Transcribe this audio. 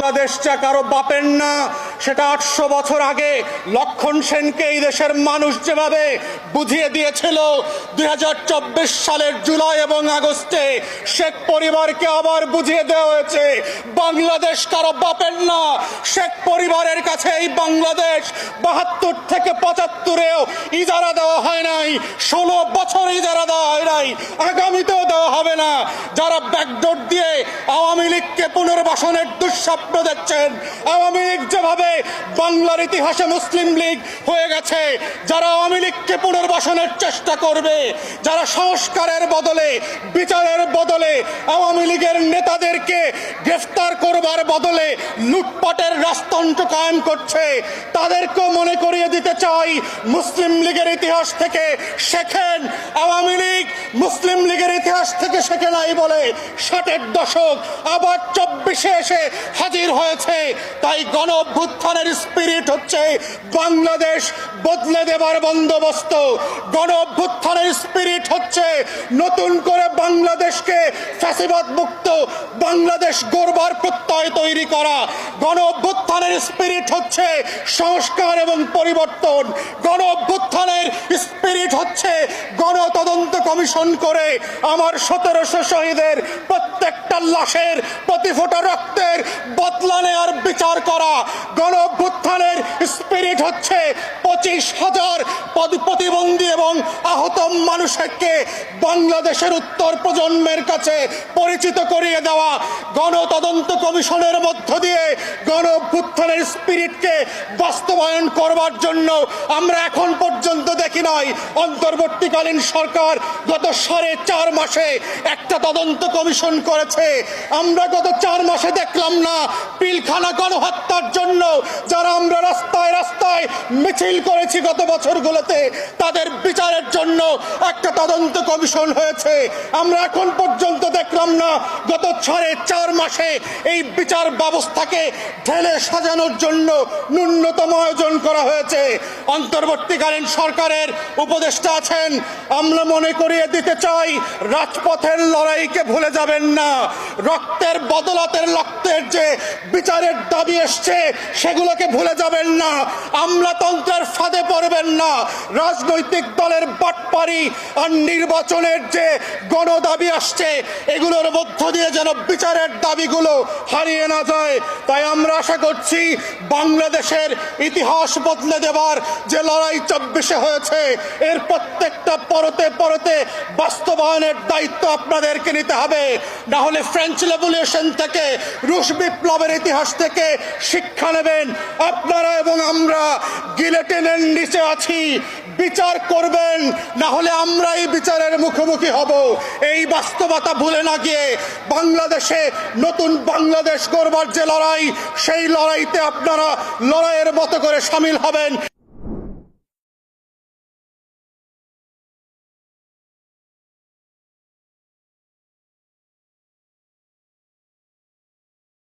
বাংলাদেশটা কারও বাপের না, সেটা আটশো বছর আগে লক্ষণ সেনকে এই দেশের মানুষ যেভাবে বুঝিয়ে দিয়েছিল, দুই সালের জুলাই এবং আগস্টে শেখ পরিবারকে আবার বুঝিয়ে দেওয়া হয়েছে, বাংলাদেশ কারও বাপের না, শেখ পরিবারের কাছে এই বাংলাদেশ বাহাত্তর থেকে পঁচাত্তরেও ইজারা দেওয়া হয় নাই, ষোলো বছর ইজারা দেওয়া হয় নাই, আগামীতেও দেওয়া হবে না। যারা ব্যাকডোর দিয়ে আওয়ামী লীগকে পুনর্বাসনের দুঃস্বপ্ন দেখছেন। আওয়ামী লীগ যেভাবে বাংলার ইতিহাসে মুসলিম লীগ হয়ে গেছে, যারা আওয়ামী লীগকে পুনর্বাসনের চেষ্টা করবে, যারা সংস্কারের বদলে, বিচারের বদলে, আওয়ামী লীগের নেতাদেরকে গ্রেফতার করবার বদলে লুটপাটের রাজতন্ত্র কায়েম করছে, তাদেরকেও মনে করিয়ে দিতে চাই মুসলিম লীগের ইতিহাস থেকে শেখেন। আওয়ামী লীগ মুসলিম লীগের ইতিহাস থেকে শেখে নাই বলে ষাটের দশক আবার চব্বিশে এসে হাজির হয়েছে। তাই গণ অভ্যুত্থানের স্পিরিট হচ্ছে বাংলাদেশ বদলে দেবার বন্দোবস্ত। গণ অভ্যুত্থানের স্পিরিট হচ্ছে নতুন করে বাংলাদেশকে ফ্যাসিবাদ মুক্ত বাংলাদেশ গড়বার প্রত্যয় তৈরি করা। গণ অভ্যুত্থানের স্পিরিট হচ্ছে সংস্কার এবং পরিবর্তন। গণ অভ্যুত্থানের স্পিরিট হচ্ছে গণতদন্ত কমিশন করে আমার সতেরোশো শহীদের প্রত্যেকটা লাশের প্রতি ফোঁটা রক্তের বদলা নেওয়ার বিচার করা গণভ্যুত্থানের স্পিরিট হচ্ছে পঁচিশ হাজার প্রতিবন্ধী এবং আহত মানুষকে বাংলাদেশের উত্তর প্রজন্মের কাছে পরিচিত করিয়ে দেওয়া গণতদন্ত কমিশনের মধ্য দিয়ে গণ অভ্যুত্থানের স্পিরিটকে বাস্তবায়ন করবার জন্য আমরা এখন পর্যন্ত দেখি নাই। অন্তর্বর্তীকালীন সরকার গত সাড়ে চার মাসে একটা তদন্ত কমিশন করেছে। আমরা গত চার মাসে দেখলাম না পিলখানা গণহত্যার জন্য যারা আমরা রাস্তায় রাস্তায় মিছিল করেছি গত বছরগুলোতে, তাদের বিচারের জন্য একটা তদন্ত কমিশন হয়েছে। আমরা এখন পর্যন্ত না গত সাড়ে চার মাসে এই বিচার ব্যবস্থাকে ঢেলে সাজানোর জন্য ন্যূনতম আয়োজন করা হয়েছে। অন্তর্বর্তীকালীন সরকারের উপদেষ্টা আছেন, আমরা মনে করিয়ে দিতে চাই, রাজপথের লড়াইকে ভুলে যাবেন না। রক্তের বদলাতের রক্তের যে বিচারের দাবি এসছে, সেগুলোকে ভুলে যাবেন না। আমলাতন্ত্রের ফাঁদে পড়বেন না। রাজনৈতিক দলের বাটপারি আর নির্বাচনের যে গণদাবি আসছে এগুলোর মধ্য দিয়ে যেন বিচারের দাবিগুলো হারিয়ে না যায়। তাই আমরা আশা করছি বাংলাদেশের ইতিহাস বদলে দেবার যে লড়াই চব্বিশে হয়েছে, এর প্রত্যেকটা পরতে পরতে বাস্তবায়নের দায়িত্ব আপনাদেরকে নিতে হবে। না হলে ফ্রেঞ্চ রেভলিউশন থেকে, রুশ বিপ্লবের ইতিহাস থেকে শিক্ষা নেবেন। আপনারা এবং আমরা গিলেটিনের নিচে আছি। বিচার করবেন, না হলে আমরাই বিচারের মুখোমুখি হব। এই বাস্তবতা ভুলে না গিয়ে বাংলাদেশে নতুন বাংলাদেশ গড়বার যে লড়াই, সেই লড়াইতে আপনারা লড়াইয়ের মতো করে সামিল হবেন।